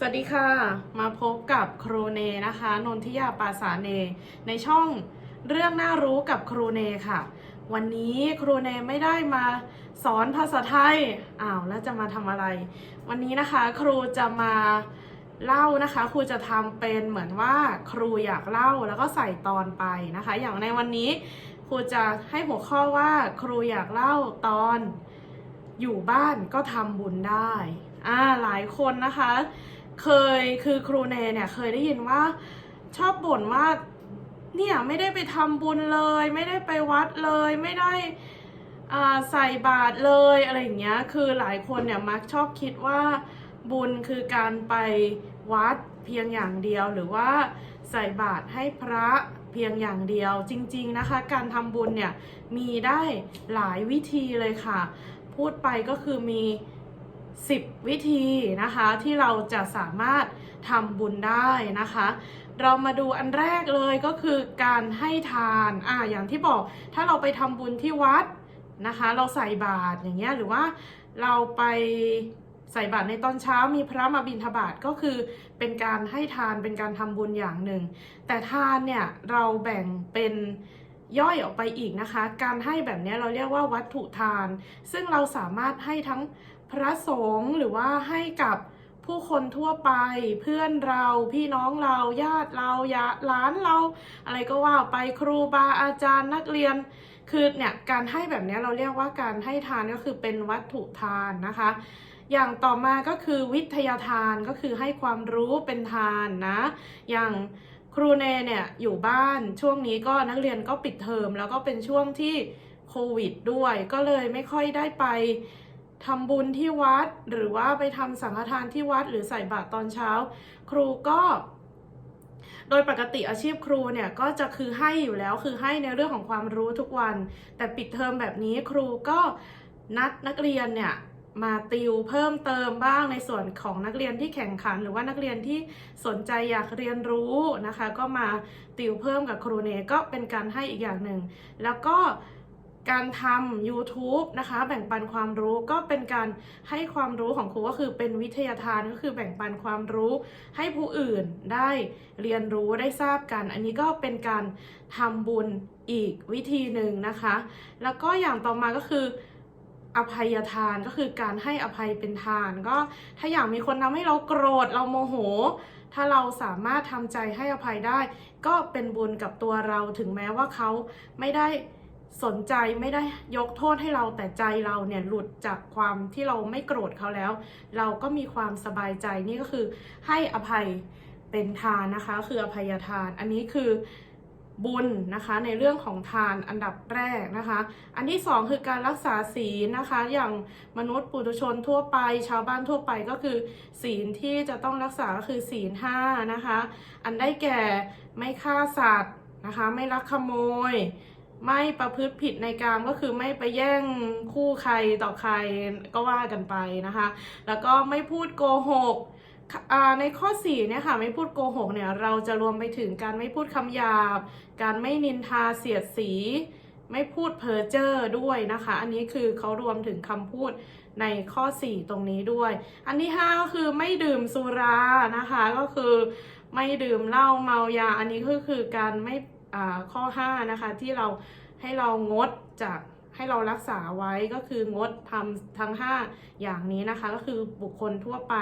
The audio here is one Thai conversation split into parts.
สวัสดีค่ะ มาพบกับครูเนนะคะ นนทิยาปาสาเน ในช่องเรื่องน่ารู้กับครูเนค่ะ วันนี้ครูเนไม่ได้มาสอนภาษาไทยอ้าวแล้วจะมาทำอะไร วันนี้นะคะครูจะมาเล่านะคะ ครูจะทำเป็นเหมือนว่าครูอยากเล่าแล้วก็ใส่ตอนไปนะคะ อย่างในวันนี้ครูจะให้หัวข้อว่าครูอยากเล่าตอนอยู่บ้านก็ทำบุญได้อ่าหลายคนนะคะ เคยคือครูเนเนี่ยเคยได้ยินว่าชอบบ่นว่าเนี่ยไม่ได้ไปทำบุญเลย ไม่ได้ไปวัดเลย ไม่ได้อ่าใส่บาตรเลยอะไรอย่างเงี้ยคือหลายคนเนี่ยมักชอบคิดว่าบุญคือการไปวัดเพียงอย่างเดียวหรือว่าใส่บาตรให้พระเพียงอย่างเดียวจริง ๆนะคะ การทำบุญเนี่ยมีได้หลายวิธีเลยค่ะ พูดไปก็คือมี 10 วิธีนะคะที่เราจะสามารถทำบุญได้นะคะ เรามาดูอันแรกเลยก็คือการให้ทานอ่าอย่างที่บอกถ้าเราไปทำบุญที่วัดนะคะ เราใส่บาตรอย่างเงี้ยหรือว่าเราไปใส่บาตรในตอนเช้ามีพระมาบิณฑบาตก็คือเป็นการให้ทานเป็นการทำบุญอย่างหนึ่ง แต่ทานเนี่ยเราแบ่งเป็นย่อยออกไปอีกนะคะ การให้แบบนี้เราเรียกว่าวัตถุทาน ซึ่งเราสามารถให้ทั้ง พระสงฆ์หรือว่าให้กับผู้คนทั่วไปเพื่อนเราพี่น้องเราญาติเราญาหลานเรา อะไรก็ว่าไปครูบาอาจารย์นักเรียน คือเนี่ยการให้แบบนี้เราเรียกว่าการให้ทานก็คือเป็นวัตถุทานนะคะ อย่างต่อมาก็คือวิทยาทานก็คือให้ความรู้เป็นทานนะ อย่างครูเนเนี่ยอยู่บ้านช่วงนี้ก็นักเรียนก็ปิดเทอมแล้วก็เป็นช่วงที่โควิดด้วย ก็เลยไม่ค่อยได้ไป ทำบุญที่วัดหรือว่าไปทำสังฆทานที่วัดหรือใส่บาตรตอนเช้า ครูก็โดยปกติอาชีพครูเนี่ยก็จะคือให้อยู่แล้วคือให้ในเรื่องของความรู้ทุกวัน แต่ปิดเทอมแบบนี้ครูก็นัดนักเรียนเนี่ยมาติวเพิ่มเติมบ้างในส่วนของนักเรียนที่แข่งขัน หรือว่านักเรียนที่สนใจอยากเรียนรู้นะคะ ก็มาติวเพิ่มกับครูเนก็เป็นการให้อีกอย่างหนึ่งแล้วก็ การทำ YouTube นะคะ แบ่งปันความรู้ก็เป็นการให้ความรู้ของครูก็คือเป็นวิทยาทานก็คือแบ่งปันความรู้ ให้ผู้อื่นได้เรียนรู้ได้ทราบกัน อันนี้ก็เป็นการทำบุญอีกวิธีหนึ่งนะคะ แล้วก็อย่างต่อมาก็คืออภัยทานก็คือการให้อภัยเป็นทาน ก็ถ้าอย่ากมีคนทำให้เราโกรธเราโมโห ถ้าเราสามารถทำใจให้อภัยได้ ก็เป็นบุญกับตัวเราถึงแม้ว่าเขาไม่ได้ สนใจไม่ได้ยกโทษให้เราแต่ใจเราเนี่ยหลุดจากความที่เราไม่โกรธเขาแล้ว เราก็มีความสบายใจนี่ก็คือให้อภัยเป็นทานนะคะ คืออภัยทาน อันนี้คือบุญนะคะในเรื่องของทานอันดับแรกนะคะ อันที่สองคือการรักษาศีลนะคะ อย่างมนุษย์ปุถุชนทั่วไป ชาวบ้านทั่วไปก็คือ ศีลที่จะต้องรักษาก็คือศีลห้านะคะ อันได้แก่ไม่ฆ่าสัตว์นะคะ ไม่ลักขโมย ไม่ประพฤติผิดในกามก็คือไม่ไปแย่งคู่ใครต่อใครก็ว่ากันไปนะคะ แล้วก็ไม่พูดโกหกในข้อ4เนี่ยค่ะไม่พูดโกหกเนี่ยเราจะรวมไปถึงการไม่พูดคำหยาบ การไม่นินทาเสียดสี ไม่พูดเพ้อเจ้อด้วยนะคะ อันนี้คือเขารวมถึงคำพูดในข้อ 4 ตรงนี้ด้วย อันที่ 5 ก็คือไม่ดื่มสุรานะคะ ก็คือไม่ดื่มเหล้าเมายา อันนี้ก็คือการไม่ ข้อ 5 นะคะ ที่เราให้เรางดจากให้เรารักษาไว้ก็คืองดทำทั้ง 5 อย่างนี้นะคะ ก็คือบุคคลทั่วไป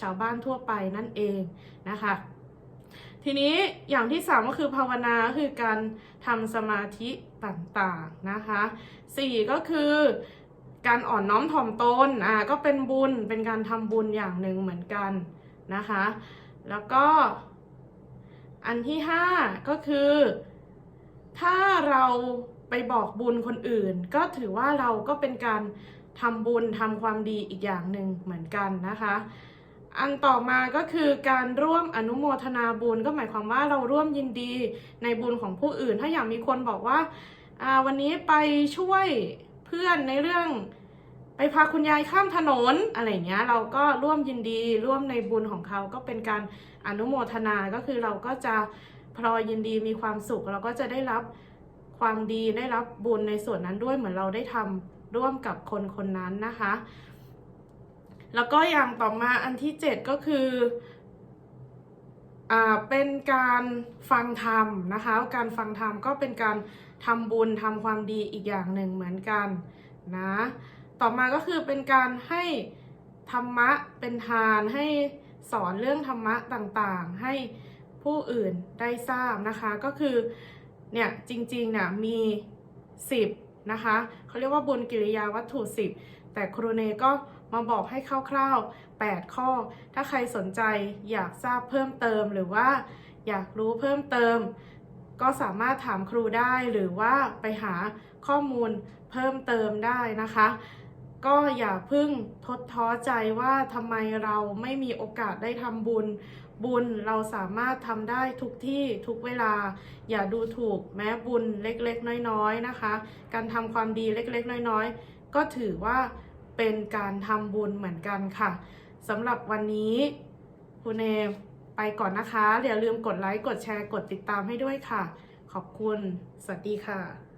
ชาวบ้านทั่วไปนั่นเองนะคะ ทีนี้อย่างที่ 3 ก็คือภาวนาคือการทำสมาธิต่างๆนะคะ 4 ก็คือการอ่อนน้อมถ่อมตนอ่าก็เป็นบุญเป็นการทำบุญอย่างหนึ่งเหมือนกันนะคะ แล้วก็อันที่ 5 ก็คือ ถ้าเราไปบอกบุญคนอื่น ก็ถือว่าเราก็เป็นการทำบุญทำความดีอีกอย่างหนึ่งเหมือนกันนะคะ อันต่อมาก็คือการร่วมอนุโมทนาบุญก็หมายความว่าเราร่วมยินดีในบุญของผู้อื่น ถ้าอย่างมีคนบอกว่าาวันนี้ไปช่วยเพื่อนในเรื่องไปพาคุณยายข้ามถนนอะไรเงี้ยเราก็ร่วมยินดีร่วมในบุญของเขาก็เป็นการอนุโมทนาก็คือเราก็จะ พลอยยินดีมีความสุขเราก็จะได้รับความดีได้รับบุญในส่วนนั้นด้วยเหมือนเราได้ทำร่วมกับคนคนนั้นนะคะ แล้วก็อย่างต่อมาอันที่ 7 ก็คืออ่าเป็นการฟังธรรมนะคะ การฟังธรรมก็เป็นการทำบุญทำความดีอีกอย่างหนึ่งเหมือนกันนะต่อมาก็คือเป็นการให้ธรรมะเป็นทานให้สอนเรื่องธรรมะต่างๆ ให้ ผู้อื่นได้ทราบนะคะก็คือเนี่ยจริงๆเนี่ยมี 10นะคะเขาเรียกว่าบุญกิริยาวัตถุ 10 แต่ครูเนก็มาบอกให้คร่าวๆ 8 ข้อ ถ้าใครสนใจอยากทราบเพิ่มเติมหรือว่าอยากรู้เพิ่มเติม ก็สามารถถามครูได้หรือว่าไปหาข้อมูลเพิ่มเติมได้นะคะ ก็อย่าเพึ่งทดท้อใจว่าทำไมเราไม่มีโอกาสได้ทำบุญ บุญเราสามารถทำได้ทุกที่ทุกเวลา อย่าดูถูกแม้บุญเล็กๆ น้อยๆนะคะ การทำความดีเล็กๆ น้อยๆ ก็ถือว่าเป็นการทำบุญเหมือนกันค่ะสำหรับวันนี้คุณเอไปก่อนนะคะอย่าลืมกดไลค์กดแชร์กดติดตามให้ด้วยค่ะ ขอบคุณ สวัสดีค่ะ